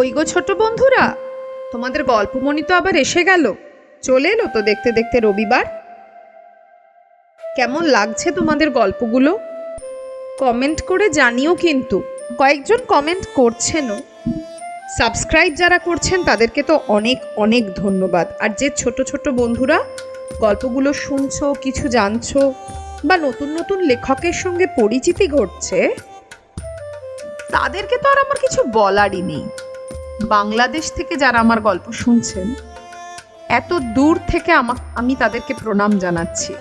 কই গো ছোট বন্ধুরা? তোমাদের গল্পমণি তো আবার এসে গেল। চলে এলো তো দেখতে দেখতে রবিবার? কেমন লাগছে তোমাদের গল্পগুলো? কমেন্ট করে জানিও কিন্তু। কয়েকজন কমেন্ট করছেনও। সাবস্ক্রাইব যারা করছেন, তাদেরকে তো অনেক অনেক ধন্যবাদ। আর যে ছোট ছোট বন্ধুরা, গল্পগুলো শুনছো, কিছু জানছো, বা নতুন নতুন লেখকের সঙ্গে পরিচিতি ঘটছে, তাদেরকে তো আর আমার কিছু বলারই নেই। বাংলাদেশ থেকে যারা আমার গল্প শুনছেন, এত দূর থেকে আমা তাদেরকে প্রণাম জানাচ্ছি।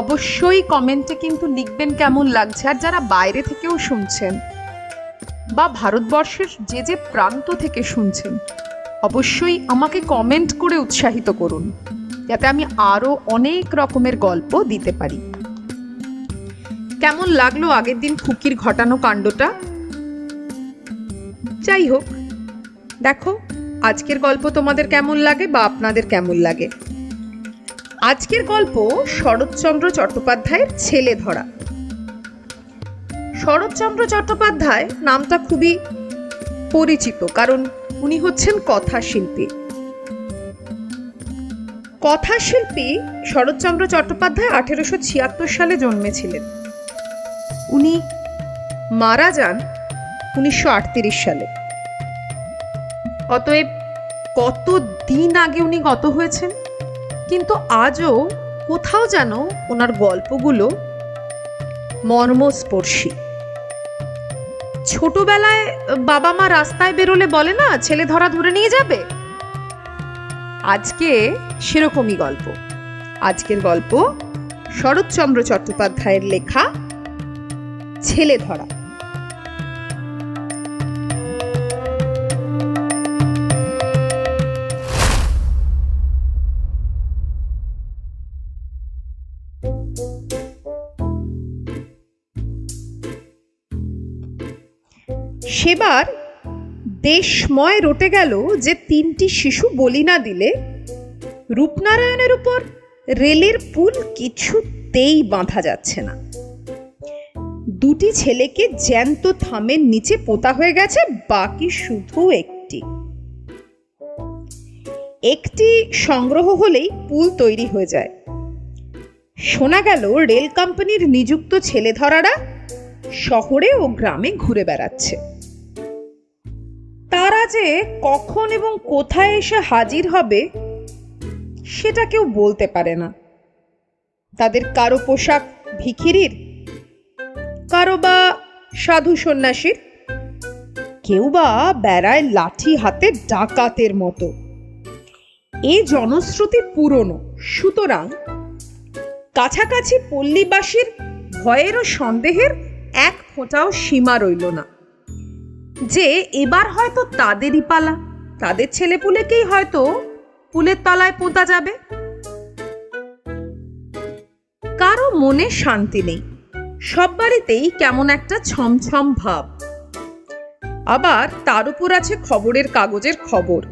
অবশ্যই কমেন্টে কিন্তু লিখবেন কেমন লাগছে, আর যারা বাইরে থেকেও শুনছেন বা ভারতবর্ষের যে যে প্রান্ত থেকে শুনছেন, অবশ্যই আমাকে কমেন্ট করে উৎসাহিত করুন, যাতে আমি আরও অনেক রকমের গল্প দিতে পারি। কেমন লাগল আগের দিন খুকির ঘটানো কাণ্ডটা? যাই হোক, দেখো, আজকের গল্প তোমাদের কেমন লাগে বা আপনাদের কেমন লাগে? আজকের গল্প শরৎচন্দ্র চট্টোপাধ্যায়ের ছেলে ধরা। শরৎচন্দ্র চট্টোপাধ্যায় নামটা খুবই পরিচিত, কারণ উনি হচ্ছেন কথাশিল্পী। কথাশিল্পী শরৎচন্দ্র চট্টোপাধ্যায় আঠেরোশো ছিয়াত্তর সালে জন্মেছিলেন। উনি মারা যান উনিশশো আটত্রিশ সালে। অতএব কত দিন আগে উনি গত হয়েছেন? কিন্তু আজও কোথাও যেন ওনার গল্পগুলো মর্মস্পর্শী। ছোটবেলায় বাবা মা রাস্তায় বেরোলে বলে না, ছেলে ধরা ধরে নিয়ে যাবে? আজকে সেরকমই গল্প। আজকের গল্প শরৎচন্দ্র চট্টোপাধ্যায়ের লেখা ছেলে ধরা। সেবার দেশময় রটে গেল যে তিনটি শিশু বলি না দিলে। রূপনারায়ণের উপর রেলের পুল কিছুতেই বাঁধা যাচ্ছে না। দুটি ছেলেকে জ্যান্ত থামের নিচে পোতা হয়ে গেছে, বাকি শুধু একটি। একটি সংগ্রহ হলেই পুল তৈরি হয়ে যায়। শোনা গেল রেল কোম্পানির নিযুক্ত ছেলে ধরারা শহরে ও গ্রামে ঘুরে বেড়াচ্ছে। যে কখন এবং কোথায় এসে হাজির হবে, সেটা কেউ বলতে পারে না। তাদের কারও পোশাক ভিখিরির, কারও বা সাধু সন্ন্যাসীর, কেউ বা বেড়ায় লাঠি হাতে ডাকাতের মতো। এই জনশ্রুতি পুরনো, সুতরাং কাছাকাছি পল্লীবাসীর ভয়ের ও সন্দেহের এক ফোঁটাও সীমা রইল না। যে এবার হয়তো তাদেরই পালা। তাদের ছেলেপুলেকেই হয়তো পুলের তলায় পোঁতা যাবে। কারও মনে শান্তি নেই। সব বাড়িতেই কেমন একটা ছমছম ভাব। আবার তার উপর আছে খবরের কাগজের খবর।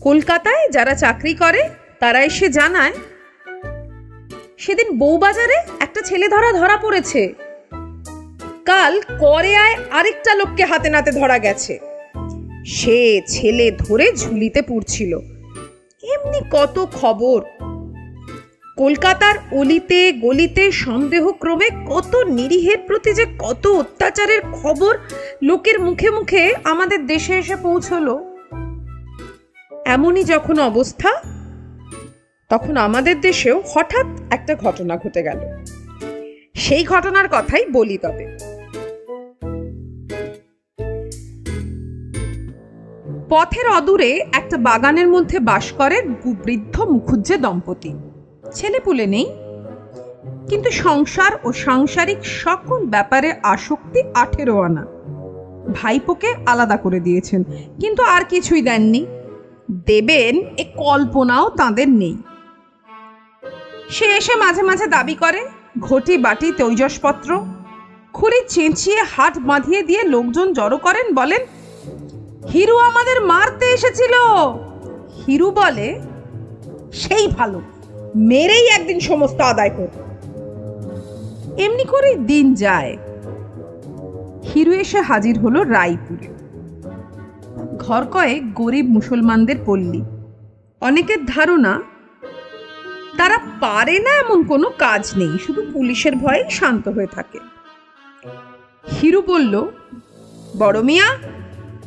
কলকাতায় যারা চাকরি করে, তারা এসে জানায়, সেদিন বউবাজারে একটা ছেলে ধরা ধরা পড়েছে। কাল করেয়ায় আরেকটা লোককে হাতে নাতে ধরা গেছে। সে ছেলে ধরে ঝুলিতে পুড়ছিল। এমনি কত খবর? কলকাতার অলিতে গলিতে সন্দেহক্রমে কত নিরীহের প্রতি যে কত অত্যাচারের খবর লোকের মুখে মুখে আমাদের দেশে এসে পৌঁছলো। এমনই যখন অবস্থা, তখন আমাদের দেশেও হঠাৎ একটা ঘটনা ঘটে গেল। সেই ঘটনার কথাই বলি তবে। পথের অদূরে একটা বাগানের মধ্যে বাস করে বৃদ্ধ মুখুজ্জে দম্পতি। ছেলেপুলে নেই। কিন্তু সংসার ও সাংসারিক সকল ব্যাপারে আসক্তি আঠেরো আনা। ভাইপোকে আলাদা করে দিয়েছেন, কিন্তু আর কিছুই দেননি। দেবেন এ কল্পনাও তাদের নেই। সে এসে মাঝে মাঝে দাবি করে, ঘটি বাটি তৈজসপত্র। খুঁড়ি চেঁচিয়ে হাট বাঁধিয়ে দিয়ে লোকজন জড়ো করেন বলেন হিরু আমাদের মারতে এসেছিল। হিরু বলে, সেই ভালো, মেরেই একদিন সমস্ত আদায় করব। এমনি করেই দিন যায়। হিরু এসে হাজির হলো রায়পুরে। ঘর কয়েক গরিব মুসলমানদের পল্লী। অনেকের ধারণা, তারা পারে না এমন কোনো কাজ নেই, শুধু পুলিশের ভয়েই শান্ত হয়ে থাকে। হিরু বলল, বড় মিয়া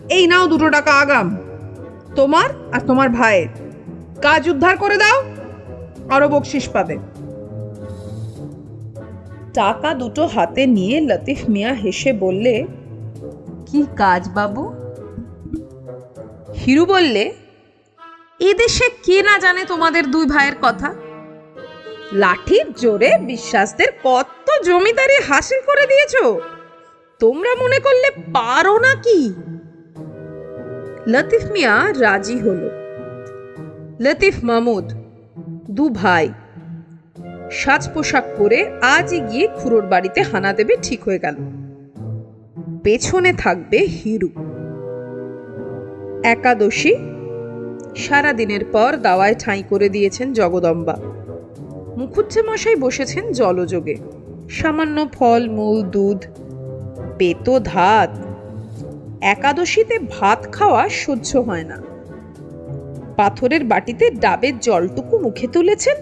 এই নাও দুটো টাকা আগাম। তোমার আর তোমার ভাইয়ের। কাজ উদ্ধার করে দাও, আরও বকশিস পাবে। টাকা দুটো হাতে নিয়ে লতিফ মিয়া হেসে বললে, কি কাজ বাবু? হিরু বললে এদেশে কে না জানে তোমাদের দুই ভাইয়ের কথা? লাঠির জোরে বিশ্বাসদের কত জমিদারি হাসিল করে দিয়েছ? তোমরা মনে করলে পারো না কি? লতিফ মিয়া রাজি হলো। লতিফ মাহমুদ দু ভাই। সাজ পোশাক পরে আজই গিয়ে খুড়োর বাড়িতে হানা দেবে ঠিক হয়ে গেল। পেছনে থাকবে হিরু। একাদশী, সারাদিনের পর দাওয়ায় ঠাঁই করে দিয়েছেন জগদম্বা। মুখুজ্জে মশাই বসেছেন জলযোগে। সামান্য ফল, মূল, দুধ পেতো ধাত একাদশীতে ভাত খাওয়া সহ্য হয় না। পাথরের বাটিতে ডাবের জলটুকু মুখে তুলেছেন।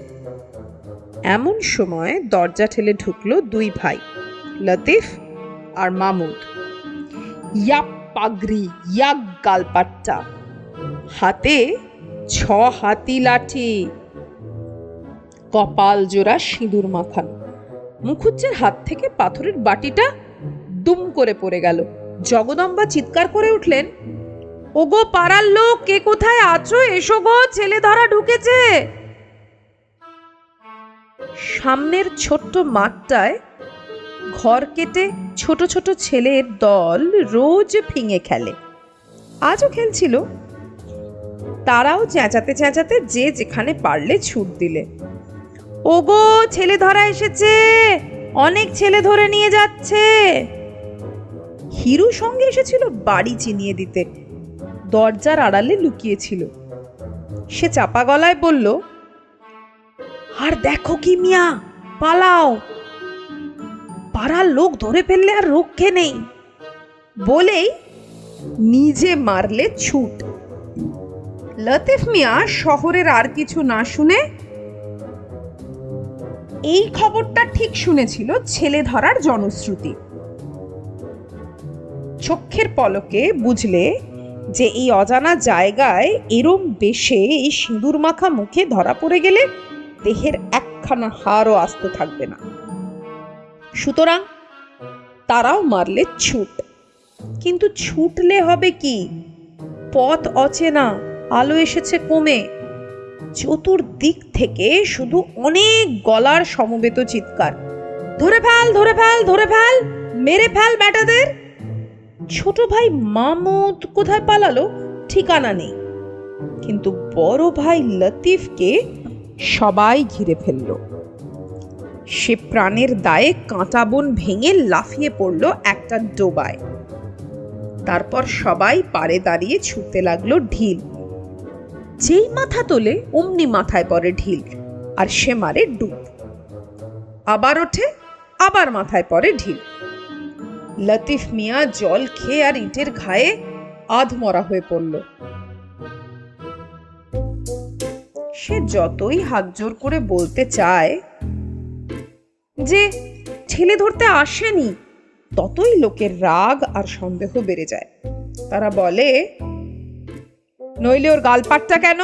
এমন সময় দরজা ঠেলে ঢুকলো দুই ভাই, লতিফ আর মামুদ ইয়াক পাগড়ি ইয়াক গালপাট্টা। হাতে ছ হাতি লাঠি। কপাল জোড়া সিঁদুর মাখানো। মুখুজ্জের হাত থেকে পাথরের বাটিটা দুম করে পড়ে গেল। জগদম্বা চিৎকার করে উঠলেন, ওগো পাড়ার লোক, কে কোথায় আছো? এসো গো, ছেলে ধরা ঢুকেছে! সামনের ছোট্ট মাঠটায় ঘর কেটে ছোট ছোট ছেলের দল রোজ ফিঙে খেলে। আজও খেলছিল। তারাও চেঁচাতে চেঁচাতে যে যেখানে পারলে ছুট দিলে। ওগো, ছেলে ধরা এসেছে! অনেক ছেলে ধরে নিয়ে যাচ্ছে! হিরু সঙ্গে এসেছিল বাড়ি চিনিয়ে দিতে। দরজার আড়ালে লুকিয়েছিল। সে চাপা গলায় বলল, আর দেখো কি মিয়া, পালাও। পাড়ার লোক ধরে ফেললে আর রক্ষে নেই। বলেই নিজে মারলে ছুট। লতিফ মিয়া শহরের আর কিছু না শুনে এই খবরটা ঠিক শুনেছিল ছেলে ধরার জনশ্রুতি। চক্ষের পলকে বুঝলে যে এই অজানা জায়গায় এরম বেশে এই সিঁদুর মাখা মুখে ধরা পড়ে গেলে দেহের একখানা হাড়ও আস্ত থাকবে না। সুতরাং তারাও মারলে ছুট। কিন্তু ছুটলে হবে কি? পথ অচেনা, আলো এসেছে কমে। চতুর্দিক থেকে শুধু অনেক গলার সমবেত চিৎকার। ধরে ফেল ধরে ফেল ধরে ফেল, মেরে ফেল ব্যাটাদের। ছোট ভাই মামুদ কোথায় পালালো? ঠিকানা নেই। কিন্তু বড় ভাই লতিফকে সবাই ঘিরে ফেলল। সে প্রাণের দায়ে কাঁটা বন ভেঙে লাফিয়ে পড়ল একটা ডোবায়। তারপর সবাই পারে দাঁড়িয়ে ছুটতে লাগল ঢিল। যেই মাথা তোলে, অমনি মাথায় পড়ে ঢিল, আর সে মারে ডুব। আবার ওঠে, আবার মাথায় পড়ে ঢিল। লতিফ মিয়া জল খেয়ে আর ইটের ঘায়ে আধমরা হয়ে পড়ল। সে যতই হাত জোর করে বলতে চায় যে ছেলে ধরতে আসেনি, ততই লোকের রাগ আর সন্দেহ বেড়ে যায়। তারা বলে, নইলে ওর গালপাটটা কেন?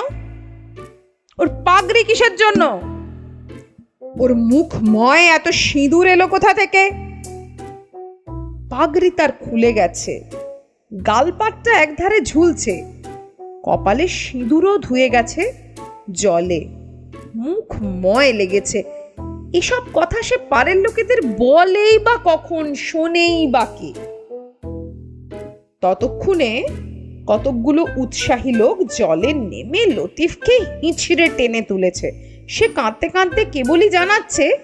ওর পাগড়ি কিসের জন্য? ওর মুখ ময় এত সিঁদুর এলো কোথা থেকে? পাগড়ি তার খুলে গেছে। গালপাটটা একধারে ঝুলছে। কপালে সিঁদুরও ধুয়ে গেছে জলে। মুখ ময় লেগেছে। এসব কথা সে পারের লোকেদের বলেই বা কখন, শোনেই বা কে। ততক্ষণে কতকগুলো উৎসাহী লোক জলে নেমে লতিফকে হিঁচড়ে টেনে তুলেছে। সে কাঁদতে কাঁদতে কেবলই জানাচ্ছে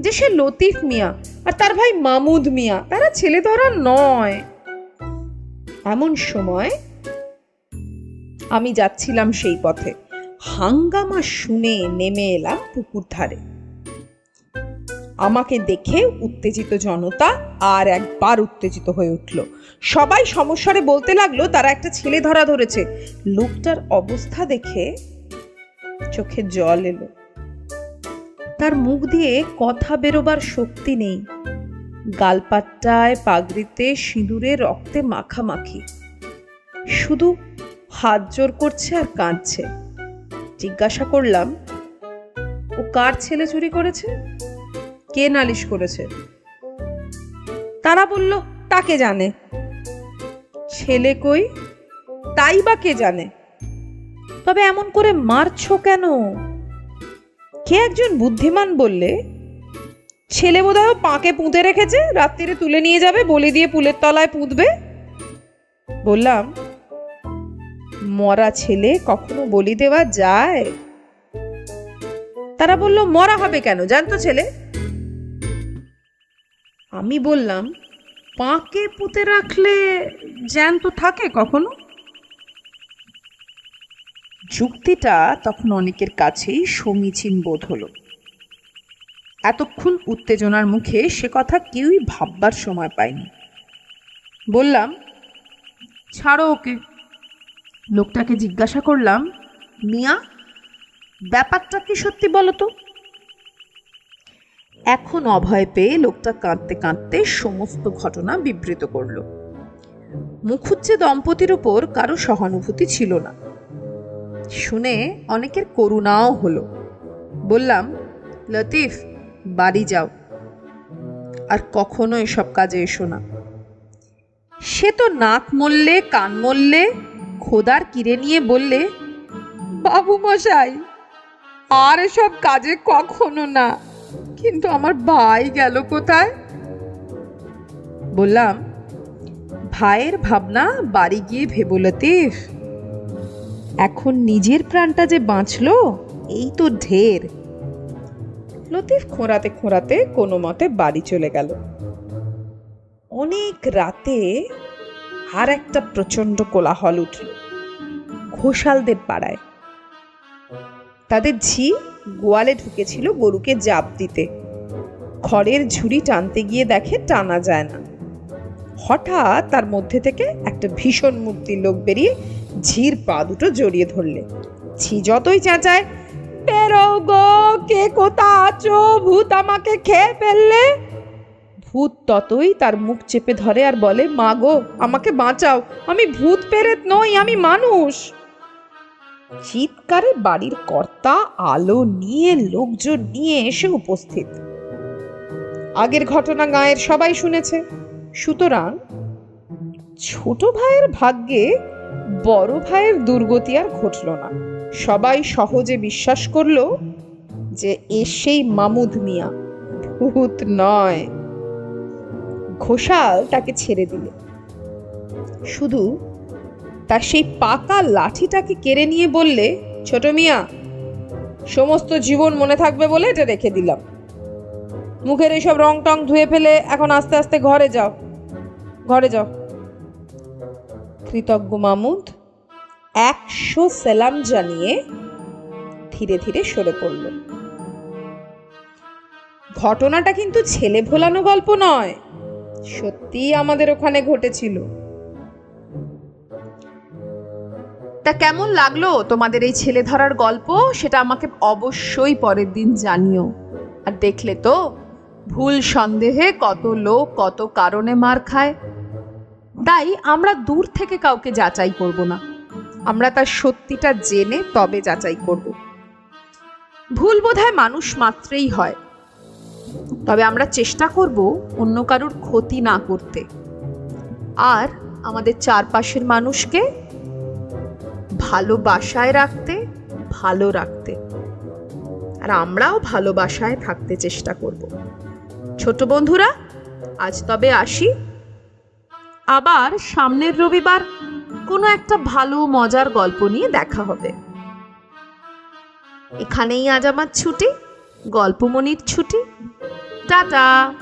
যে সে লতিফ মিয়া। আর তার ভাই মামুদ মিয়া, তারা ছেলে ধরা নয়। এমন সময় আমি যাচ্ছিলাম সেই পথে। হাঙ্গামা শুনে নেমে এলাম পুকুর ধারে। আমাকে দেখে উত্তেজিত জনতা আর একবার উত্তেজিত হয়ে উঠল। সবাই সমস্যারে বলতে লাগল, তারা একটা ছেলে ধরা ধরেছে। লোকটার অবস্থা দেখে চোখে জল এলো। তার মুখ দিয়ে কথা বেরোবার শক্তি নেই। গালপাট্টায় পাগড়িতে সিঁদুরে রক্তে মাখামাখি। শুধু হাত জোর করছে আর কাঁদছে। জিজ্ঞাসা করলাম, ও কার ছেলে চুরি করেছে? কে নালিশ করেছে? তারা বলল, তাকে জানে। ছেলে কই? তাই বা কে জানে? তবে এমন করে মারছো কেন? কে একজন বুদ্ধিমান বললে? ছেলে বোধহয় পাকে পুঁতে রেখেছে রাত্রিরে তুলে নিয়ে যাবে, বলি দিয়ে পুলের তলায় পুঁতবে। বললাম, মরা ছেলে কখনো বলি দেওয়া যায়? তারা বলল, মরা হবে কেন, জানতো ছেলে? আমি বললাম, পাকে পুঁতে রাখলে জ্যান্ত থাকে কখনো? যুক্তিটা তখন অনেকের কাছেই সমীচীন বোধ হলো। এতক্ষণ উত্তেজনার মুখে সে কথা কেউই ভাববার সময় পায়নি। বললাম, ছাড়ো ওকে। লোকটাকে জিজ্ঞাসা করলাম, মিয়া, ব্যাপারটা কি সত্যি বলো তো? এখন অভয় পেয়ে লোকটা কাঁদতে কাঁদতে সমস্ত ঘটনা বিবৃত করল। মুখুজ্জে দম্পতির উপর কারও সহানুভূতি ছিল না। শুনে অনেকের করুণাও হলো। বললাম, লতিফ, বাড়ি যাও। আর কখনো এসব কাজে এসো না। সে তো নাক মরলে কান মরলে খোদার কিরে নিয়ে বললে, বাবু মশাই, আর এসব কাজে কখনো না, কিন্তু আমার ভাই গেল কোথায়? বললাম, ভাইয়ের ভাবনা বাড়ি গিয়ে ভেবো লতিফ। এখন নিজের প্রাণটা যে বাঁচলো, এই তো ঢের। লতিফ খোঁড়াতে খোঁড়াতে কোনো মতে বাড়ি চলে গেল। অনেক রাতে আর একটা প্রচণ্ড কোলাহল উঠল। ঘোষালদের পাড়ায়। তাদের ঝি গোয়ালে ঢুকেছিল গরুকে জাপ দিতে। খড়ের ঝুড়ি টানতে গিয়ে দেখে টানা যায় না। হঠাৎ তার মধ্যে থেকে একটা ভীষণ মূর্তির লোক বেরিয়ে ঝির পা দুটো জড়িয়ে ধরলে। ছি যতই চেঁচায় বেরো গো, কে কোথা আছো? ভূত আমাকে খেয়ে ফেললে? ভূত ততই তার মুখ চেপে ধরে আর বলে, মা গো, আমাকে বাঁচাও। আমি ভূত পেরেত নই, আমি মানুষ। চিৎকারে বাড়ির কর্তা আলো নিয়ে, লোকজন নিয়ে এসে উপস্থিত। আগের ঘটনা গায়ের সবাই শুনেছে। সুতরাং ছোট ভাইয়ের ভাগ্যে বড় ভাইয়ের দুর্গতি আর ঘটল না। সবাই সহজে বিশ্বাস করল যে এ সেই মামুদ মিয়া। ভূত নয়। ঘোষাল তাকে ছেড়ে দিলে। শুধু তার সেই পাকা লাঠিটাকে কেড়ে নিয়ে বললে, ছোট মিয়া, সমস্ত জীবন মনে থাকবে বলে এটা রেখে দিলাম। মুখের এইসব রং টং ধুয়ে ফেলে এখন আস্তে আস্তে ঘরে যাও। ঘরে যাও। কৃতজ্ঞ মামুদ, একশো সেলাম জানিয়ে ধীরে ধীরে সরে পড়ল। ঘটনাটা কিন্তু ছেলে ভোলানো গল্প নয়, সত্যিই আমাদের ওখানে ঘটেছিল। তা কেমন লাগল তোমাদের এই ছেলে ধরার গল্প? সেটা আমাকে অবশ্যই পরের দিন জানিও। আর দেখলে তো, ভুল সন্দেহে কত লোক কত কারণে মার খায়। তাই আমরা দূর থেকে কাউকে যাচাই করব না। আমরা তার সত্যিটা জেনে তবে যাচাই করব। ভুল বোধহয় মানুষ মাত্রেই হয়। তবে আমরা চেষ্টা করব অন্য কারুর ক্ষতি না করতে। আর আমাদের চারপাশের মানুষকে ভালোবাসায় রাখতে, ভালো রাখতে। আর আমরাও ভালোবাসায় থাকতে চেষ্টা করব। ছোট বন্ধুরা, আজ তবে আসি। আবার সামনের রবিবার কোনো একটা ভালো, মজার গল্প নিয়ে দেখা হবে। এখানেই আজ আমার ছুটি, গল্পমণির ছুটি। টাটা!